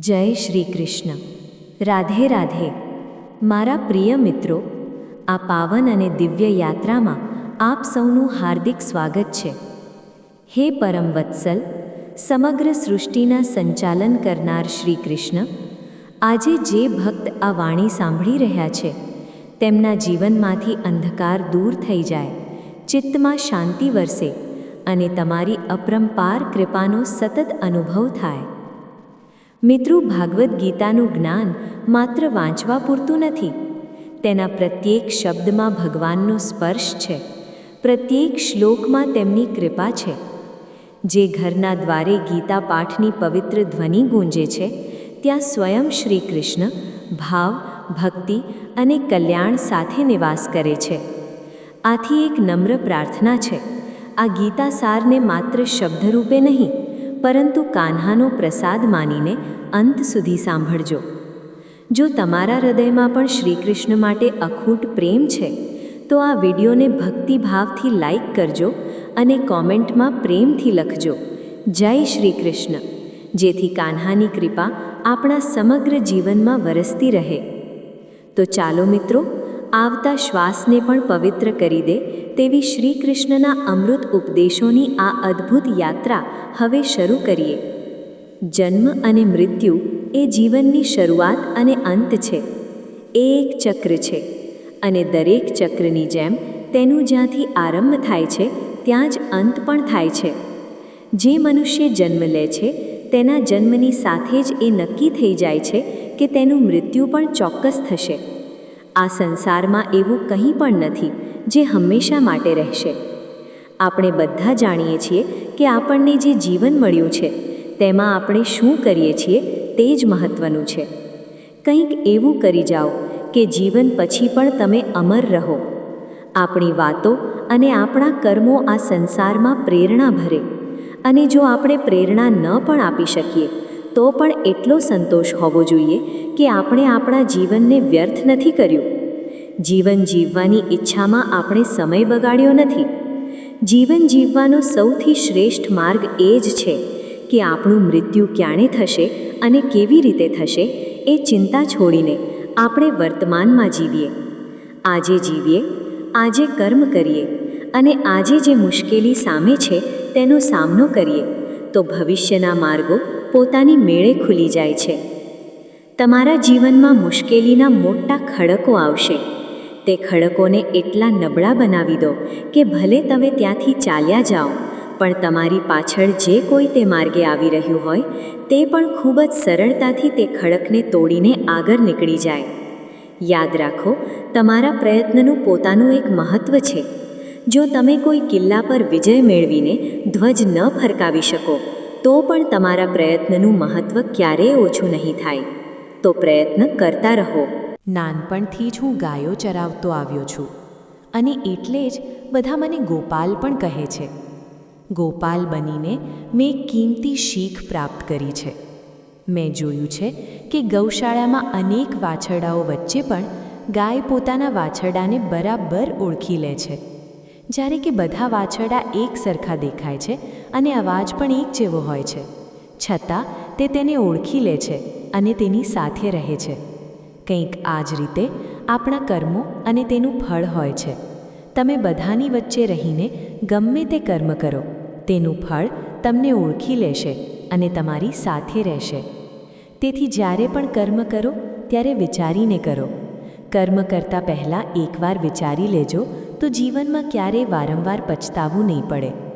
જય શ્રી કૃષ્ણ. રાધે રાધે. મારા પ્રિય મિત્રો, આ પાવન અને દિવ્ય યાત્રામાં આપ સૌનું હાર્દિક સ્વાગત છે. હે પરમ વત્સલ, સમગ્ર સૃષ્ટિના સંચાલન કરનાર શ્રી કૃષ્ણ, આજે જે ભક્ત આ વાણી સાંભળી રહ્યા છે, તેમના જીવનમાંથી અંધકાર દૂર થઈ જાય, ચિત્તમાં શાંતિ વરસે અને તમારી અપરંપાર કૃપાનો સતત અનુભવ થાય. મિત્રો ભાગવદ્ ગીતાનું જ્ઞાન માત્ર વાંચવા પૂરતું નથી. તેના પ્રત્યેક શબ્દમાં ભગવાનનો સ્પર્શ છે. પ્રત્યેક શ્લોકમાં તેમની કૃપા છે. જે ઘરના દ્વારે ગીતા પાઠની પવિત્ર ધ્વનિ ગુંજે છે, ત્યાં સ્વયં શ્રી કૃષ્ણ ભાવ, ભક્તિ અને કલ્યાણ સાથે નિવાસ કરે છે. આથી એક નમ્ર પ્રાર્થના છે. આ ગીતા સારને માત્ર શબ્દરૂપે નહીં પરંતુ કાન્હાનો પ્રસાદ માનીને અંત સુધી સાંભળજો. જો તમારા હૃદયમાં પણ શ્રીકૃષ્ણ માટે અખૂટ પ્રેમ છે, તો આ વિડીયોને ભક્તિભાવથી લાઈક કરજો અને કોમેન્ટમાં પ્રેમથી લખજો. જય શ્રી કૃષ્ણ જેથી કાન્હાની કૃપા આપણા સમગ્ર જીવનમાં વરસતી રહે. તો ચાલો મિત્રો આવતા શ્વાસને પણ પવિત્ર કરી દે તેવી શ્રી કૃષ્ણના અમૃત ઉપદેશોની આ અદ્ભુત યાત્રા હવે શરૂ કરીએ. જન્મ અને મૃત્યુ એ જીવનની શરૂઆત અને અંત છે. એ એક ચક્ર છે અને દરેક ચક્રની જેમ તેનું જ્યાંથી આરંભ થાય છે, ત્યાં જ અંત પણ થાય છે. જે મનુષ્ય જન્મ લે છે, તેના જન્મની સાથે જ એ નક્કી થઈ જાય છે કે તેનું મૃત્યુ પણ ચોક્કસ થશે. આ સંસારમાં એવું કંઈ પણ નથી જે હંમેશા માટે રહેશે. આપણે બધા જાણીએ છીએ કે આપણને જે જીવન મળ્યું છે, તેમાં આપણે શું કરીએ છીએ તે જ મહત્ત્વનું છે. કંઈક એવું કરી જાઓ કે જીવન પછી પણ તમે અમર રહો. આપણી વાતો અને આપણા કર્મો આ સંસારમાં પ્રેરણા ભરે અને જો આપણે પ્રેરણા ન પણ આપી શકીએ તો પણ એટલો સંતોષ હોવો જોઈએ કે આપણે આપણા જીવનને વ્યર્થ નથી કર્યું. જીવન જીવવાની ઈચ્છામાં આપણે સમય બગાડ્યો નથી. જીવન જીવવાનો સૌથી શ્રેષ્ઠ માર્ગ એ જ છે કે આપણું મૃત્યુ ક્યારે થશે અને કેવી રીતે થશે એ ચિંતા છોડીને આપણે વર્તમાનમાં જીવીએ. આજે જીવીએ, આજે કર્મ કરીએ અને આજે જે મુશ્કેલી સામે છે તેનો સામનો કરીએ, તો ભવિષ્યના માર્ગો પોતાની મેળે ખુલી જાય છે. તમારા જીવનમાં મુશ્કેલીના મોટા ખડકો આવશે. તે ખડકોને એટલા નબળા બનાવી દો કે ભલે તમે ત્યાંથી ચાલ્યા જાઓ, પણ તમારી પાછળ જે કોઈ તે માર્ગે આવી રહ્યું હોય, તે પણ ખૂબ જ સરળતાથી તે ખડકને તોડીને આગળ નીકળી જાય. યાદ રાખો, તમારા પ્રયત્નનું પોતાનું એક મહત્ત્વ છે. જો તમે કોઈ કિલ્લા પર વિજય મેળવીને ધ્વજ ન ફરકાવી શકો તો પણ તમારા પ્રયત્નનું મહત્ત્વ ક્યારેય ઓછું નહીં થાય. તો પ્રયત્ન કરતા રહો. નાનપણથી જ હું ગાયો ચરાવતો આવ્યો છું. અને એટલે જ બધા મને ગોપાલ પણ કહે છે. ગોપાલ બનીને મેં કિંમતી શીખ પ્રાપ્ત કરી છે. મેં જોયું છે કે ગૌશાળામાં અનેક વાછરડાઓ વચ્ચે પણ ગાય પોતાના વાછરડાને બરાબર ઓળખી લે છે. જ્યારે કે બધા વાછરડા એક સરખા દેખાય છે અને અવાજ પણ એક જેવો હોય છે. છતાં, તે તેને ઓળખી લે છે અને તેની સાથે રહે છે. કંઈક આ જ રીતે આપણા કર્મો અને તેનું ફળ હોય છે. તમે બધાની વચ્ચે રહીને ગમે તે કર્મ કરો. તેનું ફળ તમને ઓળખી લેશે અને તમારી સાથે રહેશે. તેથી જ્યારે પણ કર્મ કરો, ત્યારે વિચારીને કરો. કર્મ કરતાં પહેલાં એકવાર વિચારી લેજો તો જીવનમાં ક્યારેય વારંવાર પછતાવું નહીં પડે.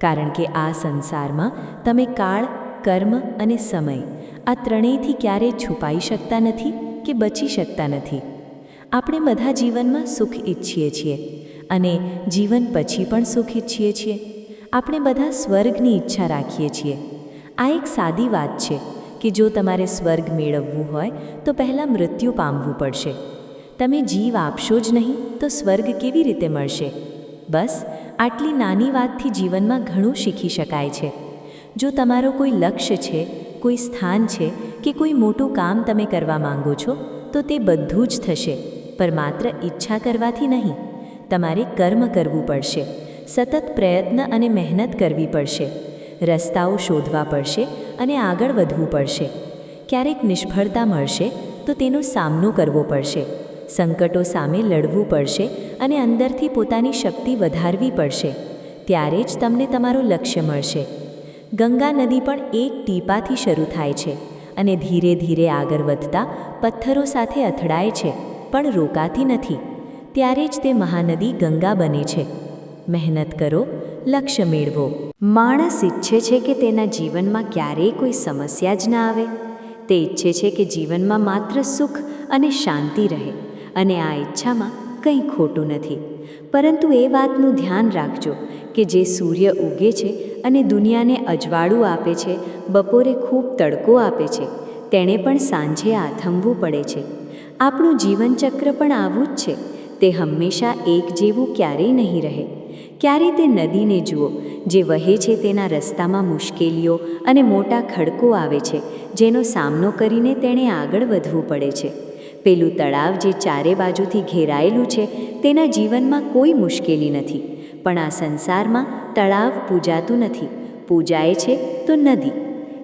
કારણ કે આ સંસારમાં તમે કાળ, કર્મ અને સમય આ ત્રણેયથી ક્યારેય છુપાઈ શકતા નથી કે બચી શકતા નથી. આપણે બધા જીવનમાં સુખ ઈચ્છીએ છીએ અને જીવન પછી પણ સુખ ઈચ્છીએ છીએ. આપણે બધા સ્વર્ગની ઈચ્છા રાખીએ છીએ. આ એક સાદી વાત છે કે જો તમારે સ્વર્ગ મેળવવું હોય તો પહેલાં મૃત્યુ પામવું પડશે. તમે જીવ આપશો જ નહીં તો સ્વર્ગ કેવી રીતે મળશે? બસ આટલી નાની વાતથી જીવનમાં ઘણું શીખી શકાય છે. જો તમારો કોઈ લક્ષ્ય છે, કોઈ સ્થાન છે કે કોઈ મોટું કામ તમે કરવા માંગો છો, તો તે બધું જ થશે, પર માત્ર ઈચ્છા કરવાથી નહીં. તમારે કર્મ કરવું પડશે, સતત પ્રયત્ન અને મહેનત કરવી પડશે. રસ્તાઓ શોધવા પડશે અને આગળ વધવું પડશે. ક્યારેક નિષ્ફળતા મળશે, તો તેનો સામનો કરવો પડશે. સંકટો સામે લડવું પડશે અને અંદરથી પોતાની શક્તિ વધારવી પડશે. ત્યારે જ તમને તમારું લક્ષ્ય મળશે. ગંગા નદી પણ એક ટીપાથી શરૂ થાય છે અને ધીરે ધીરે આગળ વધતા પથ્થરો સાથે અથડાય છે, પણ રોકાતી નથી. ત્યારે જ તે મહાનદી ગંગા બને છે. મહેનત કરો, લક્ષ્ય મેળવો. માણસ ઈચ્છે છે કે તેના જીવનમાં ક્યારેય કોઈ સમસ્યા જ ના આવે. તે ઈચ્છે છે કે જીવનમાં માત્ર સુખ અને શાંતિ રહે. અને આ ઈચ્છામાં કંઈ ખોટું નથી. પરંતુ એ વાતનું ધ્યાન રાખજો કે જે સૂર્ય ઉગે છે અને દુનિયાને અજવાળું આપે છે, બપોરે ખૂબ તડકો આપે છે, તેણે પણ સાંજે આથમવું પડે છે. આપણું જીવનચક્ર પણ આવું જ છે. તે હંમેશા એક જેવું ક્યારેય નહીં રહે. ક્યારે તે નદીને જુઓ, જે વહે છે તેના રસ્તામાં મુશ્કેલીઓ અને મોટા ખડકો આવે છે, જેનો સામનો કરીને તેણે આગળ વધવું પડે છે. પેલું તળાવ જે ચારે બાજુથી ઘેરાયેલું છે, તેના જીવનમાં કોઈ મુશ્કેલી નથી. પણ આ સંસારમાં તળાવ પૂજાતું નથી. પૂજાય છે તો નદી.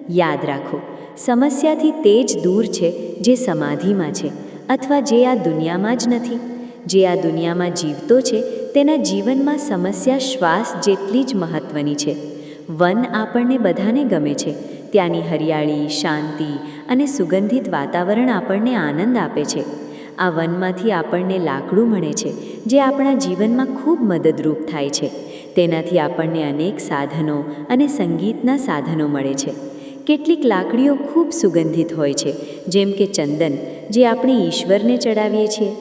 યાદ રાખો, સમસ્યાથી તે જ દૂર છે જે સમાધિમાં છે, અથવા જે આ દુનિયામાં જ નથી. જે આ દુનિયામાં જીવતો છે, તેના જીવનમાં સમસ્યા શ્વાસ જેટલી જ મહત્ત્વની છે. વન આપણને બધાને ગમે છે ત્યાંની હરિયાળી, શાંતિ અને સુગંધિત વાતાવરણ આપણને આનંદ આપે છે. આ વનમાંથી આપણને લાકડું મળે છે, જે આપણા જીવનમાં ખૂબ મદદરૂપ થાય છે. તેનાથી આપણને અનેક સાધનો અને સંગીતના સાધનો મળે છે. કેટલીક લાકડીઓ ખૂબ સુગંધિત હોય છે, જેમ કે ચંદન, જે આપણે ઈશ્વરને ચડાવીએ છીએ.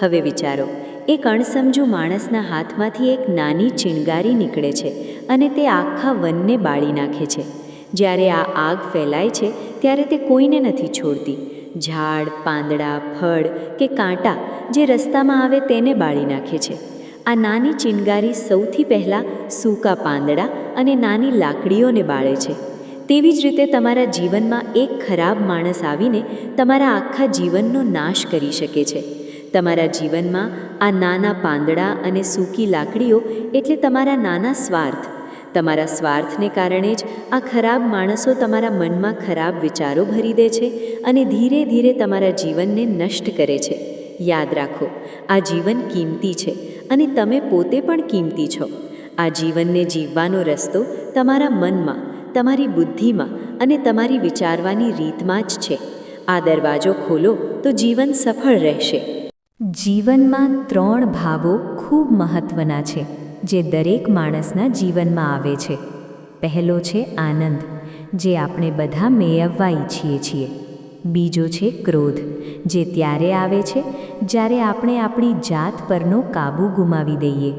હવે વિચારો, એક અણસમજુ માણસના હાથમાંથી એક નાની ચિણગારી નીકળે છે અને તે આખા વનને બાળી નાખે છે. જ્યારે આ આગ ફેલાય છે, ત્યારે તે કોઈને નથી છોડતી. ઝાડ, પાંદડા, ફળ કે કાંટા જે રસ્તામાં આવે તેને બાળી નાખે છે. આ નાની ચિનગારી સૌથી પહેલાં સૂકા પાંદડા અને નાની લાકડીઓને બાળે છે. તેવી જ રીતે તમારા જીવનમાં એક ખરાબ માણસ આવીને તમારા આખા જીવનનો નાશ કરી શકે છે. તમારા જીવનમાં આ નાના પાંદડા અને સૂકી લાકડીઓ એટલે તમારા નાના સ્વાર્થ. તમારા સ્વાર્થને કારણે જ આ ખરાબ માણસો તમારા મનમાં ખરાબ વિચારો ભરી દે છે અને ધીરે ધીરે તમારા જીવનને નષ્ટ કરે છે. યાદ રાખો, આ જીવન કિંમતી છે અને તમે પોતે પણ કિંમતી છો. આ જીવનને જીવવાનો રસ્તો તમારા મનમાં, તમારી બુદ્ધિમાં અને તમારી વિચારવાની રીતમાં જ છે. આ દરવાજો ખોલો તો જીવન સફળ રહેશે. જીવનમાં ત્રણ ભાવો ખૂબ મહત્ત્વના છે. જે દરેક માણસના જીવનમાં આવે છે. પહેલો છે આનંદ, જે આપણે બધા મેળવવા ઈચ્છીએ છીએ. બીજો છે ક્રોધ, જે ત્યારે આવે છે જ્યારે આપણે આપણી જાત પરનો કાબૂ ગુમાવી દઈએ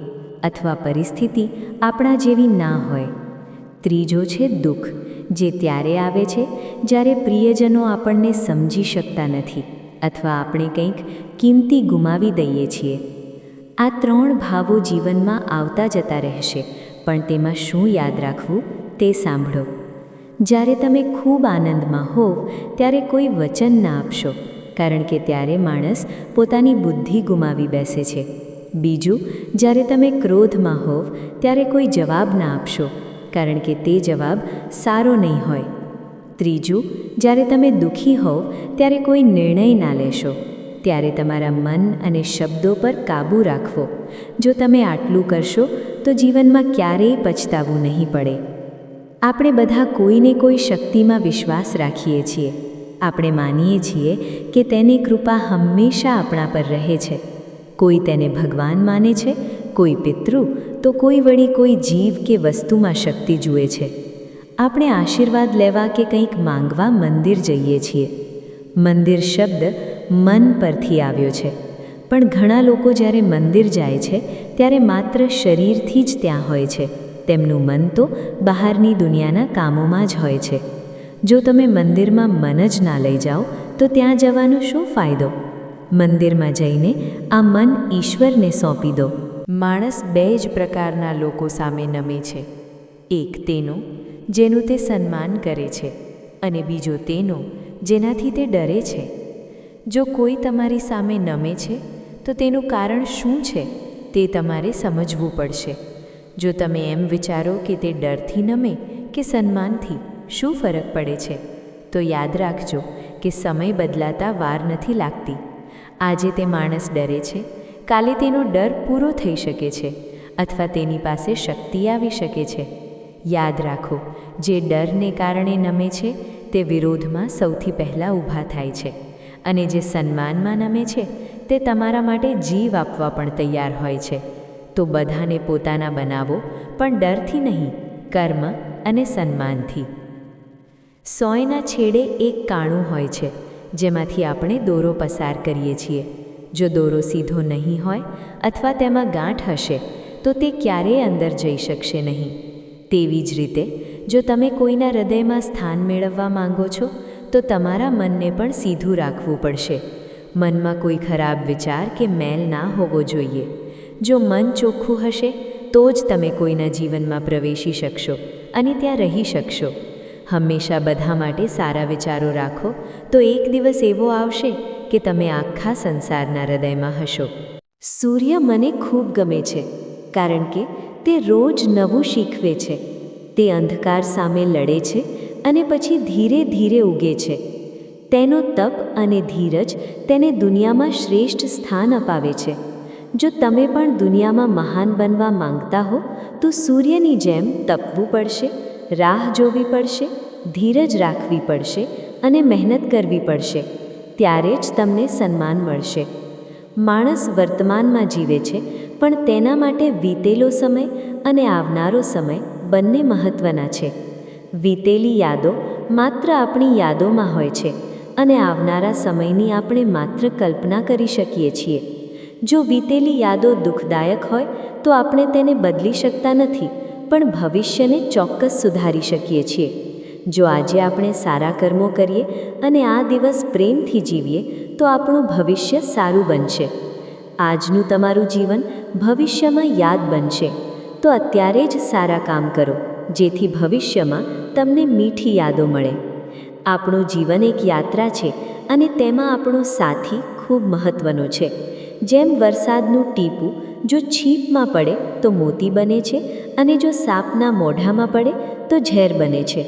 અથવા પરિસ્થિતિ આપણા જેવી ના હોય. ત્રીજો છે દુઃખ, જે ત્યારે આવે છે જ્યારે પ્રિયજનો આપણને સમજી શકતા નથી અથવા આપણે કંઈક કિંમતી ગુમાવી દઈએ છીએ. આ ત્રણ ભાવો જીવનમાં આવતા જતા રહેશે, પણ તેમાં શું યાદ રાખવું તે સાંભળો. જ્યારે તમે ખૂબ આનંદમાં હોવ, ત્યારે કોઈ વચન ના આપશો, કારણ કે ત્યારે માણસ પોતાની બુદ્ધિ ગુમાવી બેસે છે. બીજું, જ્યારે તમે ક્રોધમાં હોવ, ત્યારે કોઈ જવાબ ના આપશો, કારણ કે તે જવાબ સારો નહીં હોય. ત્રીજું, જ્યારે તમે દુઃખી હોવ, ત્યારે કોઈ નિર્ણય ના લેશો ત્યારે તમારા મન અને શબ્દો પર કાબૂ રાખવો. જો તમે આટલું કરશો, તો જીવનમાં ક્યારેય પછતાવું નહીં પડે. આપણે બધા કોઈને કોઈ શક્તિમાં વિશ્વાસ રાખીએ છીએ. આપણે માનીએ છીએ કે તેની કૃપા હંમેશા આપણા પર રહે છે. કોઈ તેને ભગવાન માને છે, કોઈ પિતૃ, તો કોઈ વળી કોઈ જીવ કે વસ્તુમાં શક્તિ જુએ છે. આપણે આશીર્વાદ લેવા કે કંઈક માંગવા મંદિર જઈએ છીએ. મંદિર શબ્દ મન પરથી આવ્યો છે. પણ ઘણા લોકો જ્યારે મંદિર જાય છે, ત્યારે માત્ર શરીરથી જ ત્યાં હોય છે. તેમનું મન તો બહારની દુનિયાના કામોમાં જ હોય છે. જો તમે મંદિરમાં મન જ ના લઈ જાઓ, તો ત્યાં જવાનો શું ફાયદો? મંદિરમાં જઈને આ મન ઈશ્વરને સોંપી દો. માણસ બે જ પ્રકારના લોકો સામે નમે છે. એક તેનો, જેનું તે સન્માન કરે છે, અને બીજો તેનો, જેનાથી તે ડરે છે. જો કોઈ તમારી સામે નમે છે, તો તેનું કારણ શું છે તે તમારે સમજવું પડશે. જો તમે એમ વિચારો કે તે ડરથી નમે કે સન્માનથી, શું ફરક પડે છે? તો યાદ રાખજો કે સમય બદલાતા વાર નથી લાગતી. આજે તે માણસ ડરે છે, કાલે તેનો ડર પૂરો થઈ શકે છે, અથવા તેની પાસે શક્તિ આવી શકે છે. યાદ રાખો, જે ડરને કારણે નમે છે, તે વિરોધમાં સૌથી પહેલાં ઊભા થાય છે. અને જે સન્માનમાં નમે છે, તે તમારા માટે જીવ આપવા પણ તૈયાર હોય છે. તો બધાને પોતાના બનાવો, પણ ડરથી નહીં, કર્મ અને સન્માનથી. સોયના છેડે એક કાણું હોય છે, જેમાંથી આપણે દોરો પસાર કરીએ છીએ. જો દોરો સીધો નહીં હોય, અથવા તેમાં ગાંઠ હશે, તો તે ક્યારેય અંદર જઈ શકશે નહીં. તેવી જ રીતે, જો તમે કોઈના હૃદયમાં સ્થાન મેળવવા માંગો છો તો તમારા મનને પણ સીધું રાખવું પડશે. મનમાં કોઈ ખરાબ વિચાર કે મેલ ના હોવો જોઈએ. જો મન ચોખ્ખું હશે, તો જ તમે કોઈના જીવનમાં પ્રવેશી શકશો અને ત્યાં રહી શકશો. હંમેશા બધા માટે સારા વિચારો રાખો, તો એક દિવસ એવો આવશે કે તમે આખા સંસારના હૃદયમાં હશો. સૂર્ય મને ખૂબ ગમે છે, કારણ કે તે રોજ નવું શીખવે છે. તે અંધકાર સામે લડે છે અને પછી ધીરે ધીરે ઉગે છે. તેનો તપ અને ધીરજ તેને દુનિયામાં શ્રેષ્ઠ સ્થાન અપાવે છે. જો તમે પણ દુનિયામાં મહાન બનવા માંગતા હો, તો સૂર્યની જેમ તપવું પડશે, રાહ જોવી પડશે, ધીરજ રાખવી પડશે અને મહેનત કરવી પડશે. ત્યારે જ તમને સન્માન મળશે. માણસ વર્તમાનમાં જીવે છે, પણ તેના માટે વીતેલો સમય અને આવનારો સમય બંને મહત્ત્વના છે. વીતેલી યાદો માત્ર આપણી યાદોમાં હોય છે અને આવનારા સમયની આપણે માત્ર કલ્પના કરી શકીએ છીએ. જો વીતેલી યાદો દુઃખદાયક હોય, તો આપણે તેને બદલી શકતા નથી, પણ ભવિષ્યને ચોક્કસ સુધારી શકીએ છીએ. જો આજે આપણે સારા કર્મો કરીએ અને આ દિવસ પ્રેમથી જીવીએ, તો આપણું ભવિષ્ય સારું બનશે. આજનું તમારું જીવન ભવિષ્યમાં યાદ બનશે. તો અત્યારે જ સારા કામ કરો, જેથી ભવિષ્યમાં તમને મીઠી યાદો મળે. આપણું જીવન એક યાત્રા છે અને તેમાં આપણો સાથી ખૂબ મહત્ત્વનો છે. જેમ વરસાદનું ટીપું, જો છીપમાં પડે તો મોતી બને છે અને જો સાપના મોઢામાં પડે તો ઝેર બને છે.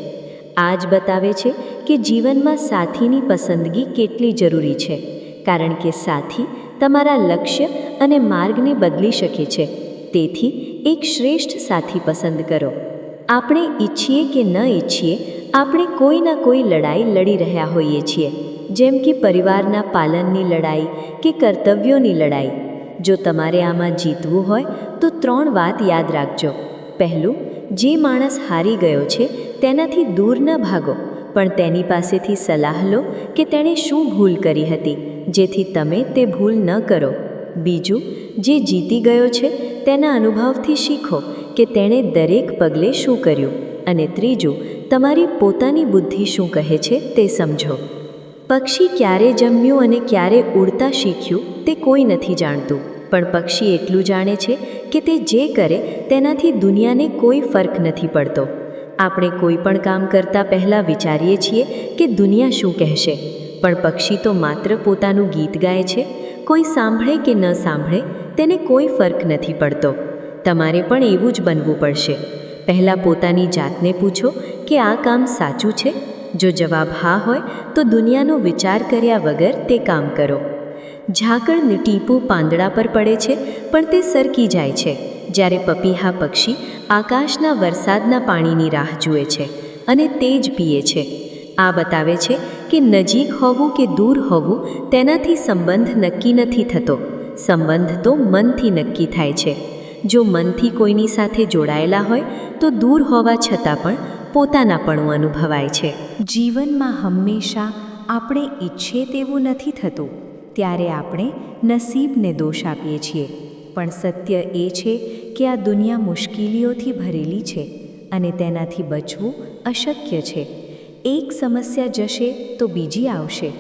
આ જ બતાવે છે કે જીવનમાં સાથીની પસંદગી કેટલી જરૂરી છે, કારણ કે સાથી તમારા લક્ષ્ય અને માર્ગને બદલી શકે છે. તેથી એક શ્રેષ્ઠ સાથી પસંદ કરો. આપણે ઈચ્છીએ કે ન ઈચ્છીએ, આપણે કોઈ ના કોઈ લડાઈ લડી રહ્યા હોઈએ છીએ. જેમ કે પરિવારના પાલનની લડાઈ કે કર્તવ્યોની લડાઈ. જો તમારે આમાં જીતવું હોય, તો ત્રણ વાત યાદ રાખજો. પહેલું, જે માણસ હારી ગયો છે, તેનાથી દૂર ન ભાગો. પણ તેની પાસેથી સલાહ લો કે તેણે શું ભૂલ કરી હતી, જેથી તમે તે ભૂલ ન કરો. બીજું, જે જીતી ગયો છે, તેના અનુભવથી શીખો કે તેણે દરેક પગલે શું કર્યું? અને ત્રીજું, તમારી પોતાની બુદ્ધિ શું કહે છે તે સમજો. પક્ષી ક્યારે જમ્યું અને ક્યારે ઉડતા શીખ્યું તે કોઈ નથી જાણતું. પણ પક્ષી એટલું જાણે છે કે તે જે કરે તેનાથી દુનિયાને કોઈ ફરક નથી પડતો. આપણે કોઈ પણ કામ કરતાં પહેલાં વિચારીએ છીએ કે દુનિયા શું કહેશે. પણ પક્ષી તો માત્ર પોતાનું ગીત ગાય છે. કોઈ સાંભળે કે ન સાંભળે તેને કોઈ ફરક નથી પડતો. તમારે પણ એવું જ બનવું પડશે. પહેલાં પોતાની જાતને પૂછો કે આ કામ સાચું છે? જો જવાબ હા હોય, તો દુનિયાનો વિચાર કર્યા વગર તે કામ કરો. ઝાકળને ટીપું પાંદડા પર પડે છે, પણ તે સરકી જાય છે. જ્યારે પપીહા પક્ષી આકાશના વરસાદના પાણીની રાહ જુએ છે અને તે જ પીએ છે. આ બતાવે છે કે નજીક હોવું કે દૂર હોવું તેનાથી સંબંધ નક્કી નથી થતો. સંબંધ તો મનથી નક્કી થાય છે. જો મનથી કોઈની સાથે જોડાયેલા હોય, તો દૂર હોવા છતાં પણ પોતાનાપણું અનુભવાય છે. જીવનમાં હંમેશા આપણે ઈચ્છે તેવું નથી થતું, ત્યારે આપણે નસીબને દોષ આપીએ છીએ. પણ સત્ય એ છે કે આ દુનિયા મુશ્કેલીઓથી ભરેલી છે અને તેનાથી બચવું અશક્ય છે. એક સમસ્યા જશે તો બીજી આવશે.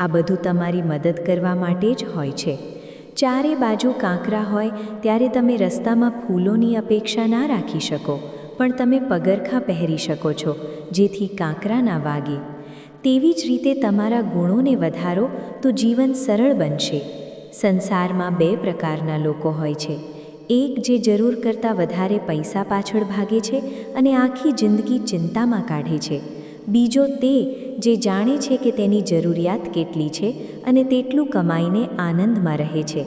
આ બધું તમારી મદદ કરવા માટે જ હોય છે. ચારે બાજુ કાંકરા હોય, ત્યારે તમે રસ્તામાં ફૂલોની અપેક્ષા ના રાખી શકો, પણ તમે પગરખા પહેરી શકો છો, જેથી કાંકરા ના વાગે. તેવી જ રીતે તમારા ગુણોને વધારો, તો જીવન સરળ બનશે. સંસારમાં બે પ્રકારના લોકો હોય છે. એક જે જરૂર કરતાં વધારે પૈસા પાછળ ભાગે છે અને આખી જિંદગી ચિંતામાં કાઢે છે. બીજો તે જે જાણે છે કે તેની જરૂરિયાત કેટલી છે અને તેટલું કમાઈને આનંદમાં રહે છે.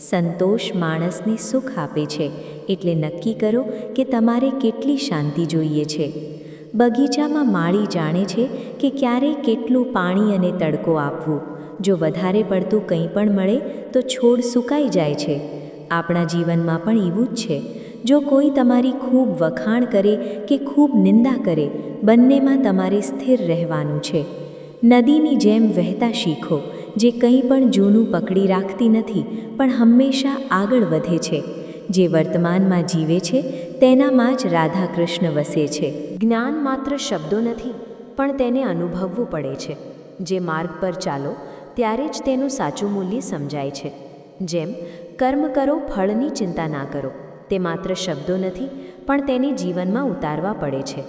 સંતોષ માણસને સુખ આપે છે. એટલે નક્કી કરો કે તમારે કેટલી શાંતિ જોઈએ છે. બગીચામાં માળી જાણે છે કે ક્યારે કેટલું પાણી અને તડકો આપવું. જો વધારે પડતું કંઈ પણ મળે તો છોડ સુકાઈ જાય છે. આપણા જીવનમાં પણ એવું જ છે. જો કોઈ તમારી ખૂબ વખાણ કરે કે ખૂબ નિંદા કરે, બંનેમાં તમારે સ્થિર રહેવાનું છે. નદીની જેમ વહેતા શીખો, જે કંઈ પણ જૂનું પકડી રાખતી નથી, પણ હંમેશા આગળ વધે છે. જે વર્તમાનમાં જીવે છે, તેનામાં જ રાધા કૃષ્ણ વસે છે. જ્ઞાન માત્ર શબ્દો નથી, પણ તેને અનુભવવું પડે છે. જે માર્ગ પર ચાલો, ત્યારે જ તેનું સાચું મૂલ્ય સમજાય છે. જેમ, કર્મ કરો, ફળની ચિંતા ના કરો. તે માત્ર શબ્દો નથી, પણ તેને જીવનમાં ઉતારવા પડે છે.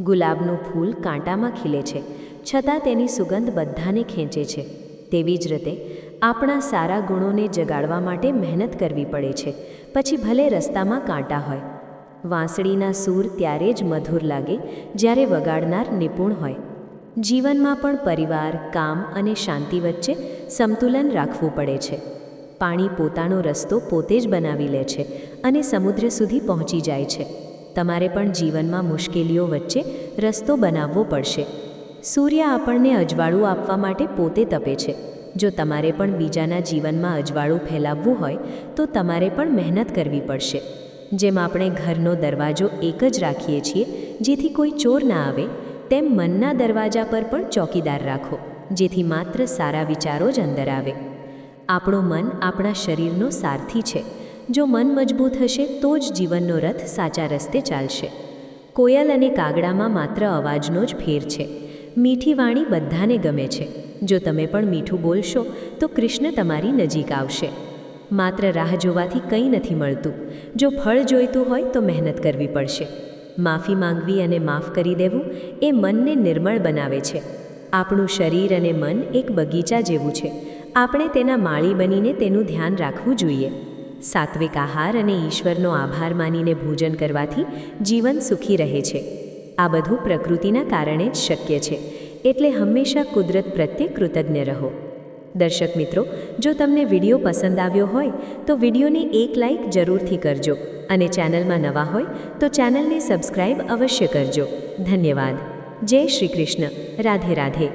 ગુલાબનું ફૂલ કાંટામાં ખીલે છે, છતાં તેની સુગંધ બધાને ખેંચે છે. તેવી જ રીતે, આપણા સારા ગુણોને જગાડવા માટે મહેનત કરવી પડે છે, પછી ભલે રસ્તામાં કાંટા હોય. વાંસળીના સૂર ત્યારે જ મધુર લાગે, જ્યારે વગાડનાર નિપુણ હોય. જીવનમાં પણ પરિવાર, કામ અને શાંતિ વચ્ચે સંતુલન રાખવું પડે છે. પાણી પોતાનો રસ્તો પોતે જ બનાવી લે છે અને સમુદ્ર સુધી પહોંચી જાય છે. તમારે પણ જીવનમાં મુશ્કેલીઓ વચ્ચે રસ્તો બનાવવો પડશે. સૂર્ય આપણને અજવાળું આપવા માટે પોતે તપે છે. જો તમારે પણ બીજાના જીવનમાં અજવાળું ફેલાવવું હોય, તો તમારે પણ મહેનત કરવી પડશે. જેમ આપણે ઘરનો દરવાજો એક જ રાખીએ છીએ, જેથી કોઈ ચોર ના આવે, તેમ મનના દરવાજા પર પણ ચોકીદાર રાખો, જેથી માત્ર સારા વિચારો જ અંદર આવે. આપણું મન આપણા શરીરનો સારથી છે. જો મન મજબૂત હશે, તો જ જીવનનો રથ સાચા રસ્તે ચાલશે. કોયલ અને કાગડામાં માત્ર અવાજનો જ ફેર છે. મીઠી વાણી બધાને ગમે છે. જો તમે પણ મીઠું બોલશો, તો કૃષ્ણ તમારી નજીક આવશે. માત્ર રાહ જોવાથી કંઈ નથી મળતું. જો ફળ જોઈતું હોય, તો મહેનત કરવી પડશે. માફી માંગવી અને માફ કરી દેવું, એ મનને નિર્મળ બનાવે છે. આપણું શરીર અને મન એક બગીચા જેવું છે. આપણે તેના માળી બનીને તેનું ધ્યાન રાખવું જોઈએ. સાત્વિક આહાર અને ઈશ્વરનો આભાર માનીને ભોજન કરવાથી જીવન સુખી રહે છે. આ બધું પ્રકૃતિના કારણે જ શક્ય છે. એટલે હંમેશા કુદરત પ્રત્યે કૃતજ્ઞ રહો. દર્શક મિત્રો, જો તમને વીડિયો પસંદ આવ્યો હોય, તો વિડીયોને એક લાઇક જરૂરથી કરજો અને ચેનલમાં નવા હોય, તો ચેનલને સબસ્ક્રાઇબ અવશ્ય કરજો. ધન્યવાદ. જય શ્રી કૃષ્ણ. રાધે રાધે.